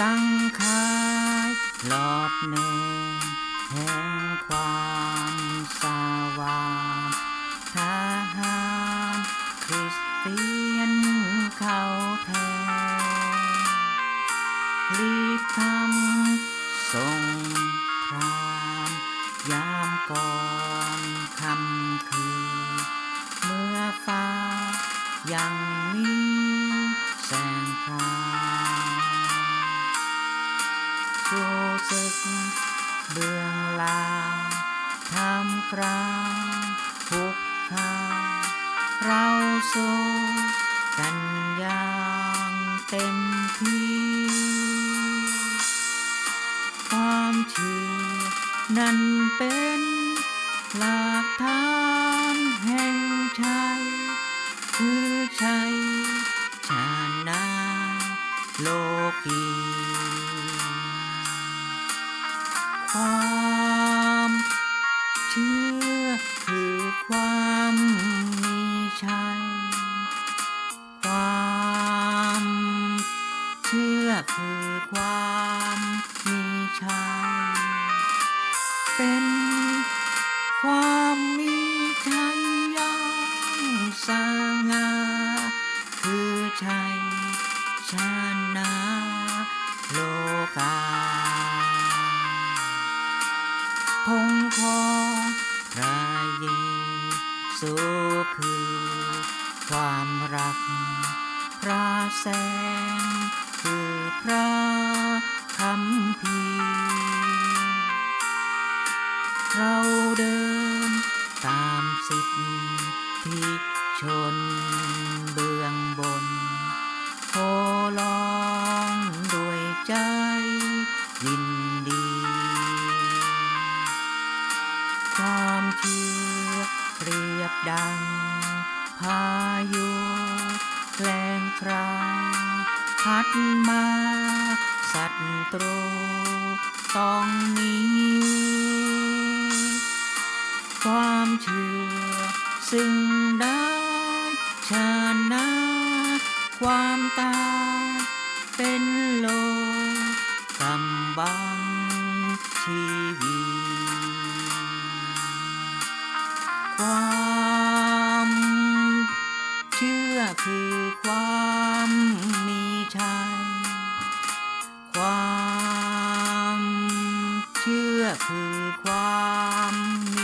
สังขารหลอดเนินแห่งความสว่างทหารคริสเตียนเข้าแทนรีบทำสงครามยามก่อนคำคืนเมื่อฟ้ายัง เบื้องลางทำกลางทุกข้างเราสู้กันอย่างเต็มที่ ความเชื่อนั้นเป็นหลักฐานแห่งชัยคือชัยชนะโลกี ความเชื่อคือความมีชัย ความเชื่อคือความมีชัย เป็นความมีชัยย่างสง่าคือชัยชนะโลกา ธงขอพระเยซูคือ ความรัก พระแสงคือพระคำพีเราเดินตามสิทธิชนเบื้องบนโหร้องด้วยใจยิน ยุ แรงครางพัดมาสัตว์ตรูต้องหนีความเชื่อ ซึ่งได้ชนะความตายเป็นโลกำบัง คือความมีชัย ความเชื่อคือความมี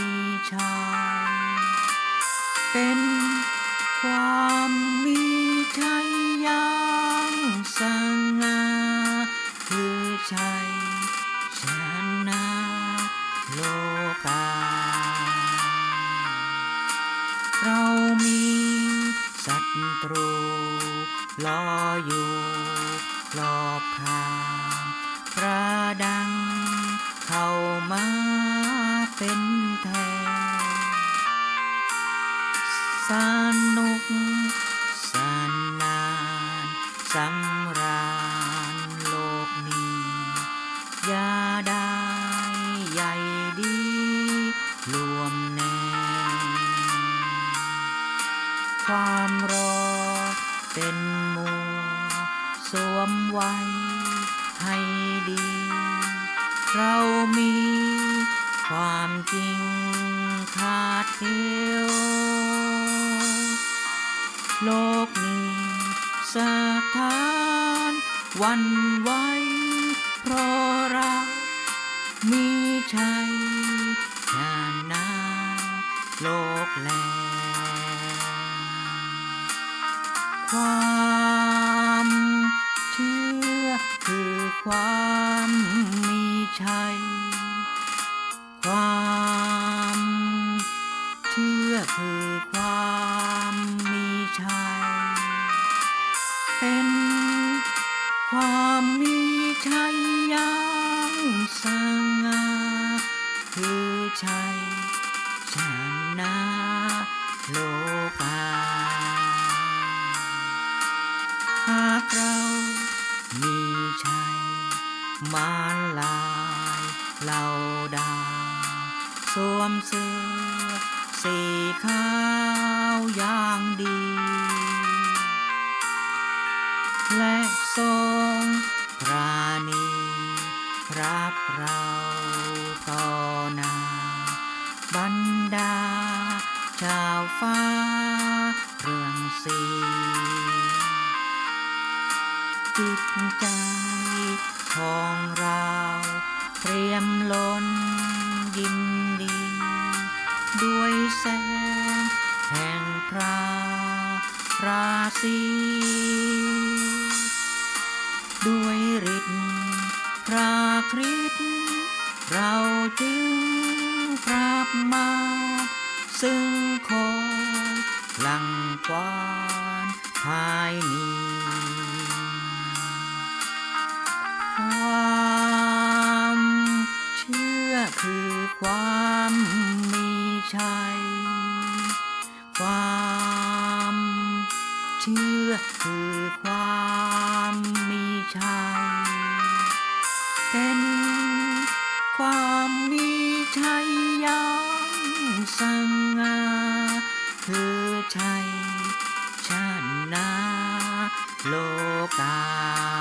ออยู่รอบข้างประดัง เข้ามาเป็นแทนสนุกสนานสำราญโลกนี้อย่าได้ใหญ่ดี รวมแน่ความรอเป็น มไว้ให้ดี เรามีความจริงขาดเดียวโลกนี้สถานวันไหวเพราะเรามีชัยชนะโลกแลความ ความมีชัย ความเชื่อคือความมีชัย เป็นความมีชัยอย่างสง่าคือชัยชนะโลกาหากเรา มีชัยมารลายเหล่าดา สวมเสื้อสีขาวอย่างดี และทรงปราณีเราต่อหน้าบรรดา ชาวฟ้าเรืองสี จิตใจของเราเตรียมล้นยินดี ด้วยแสงแห่งพระราศีด้วยฤทธิ์พระคริสต์เราจึงปรับมา ซึ่งคอยหลังกวานภายนี้ คือความมีชัย ความเชื่อคือความมีชัย เป็นความมีชัยยังสง่าคือชัยชนะโลกา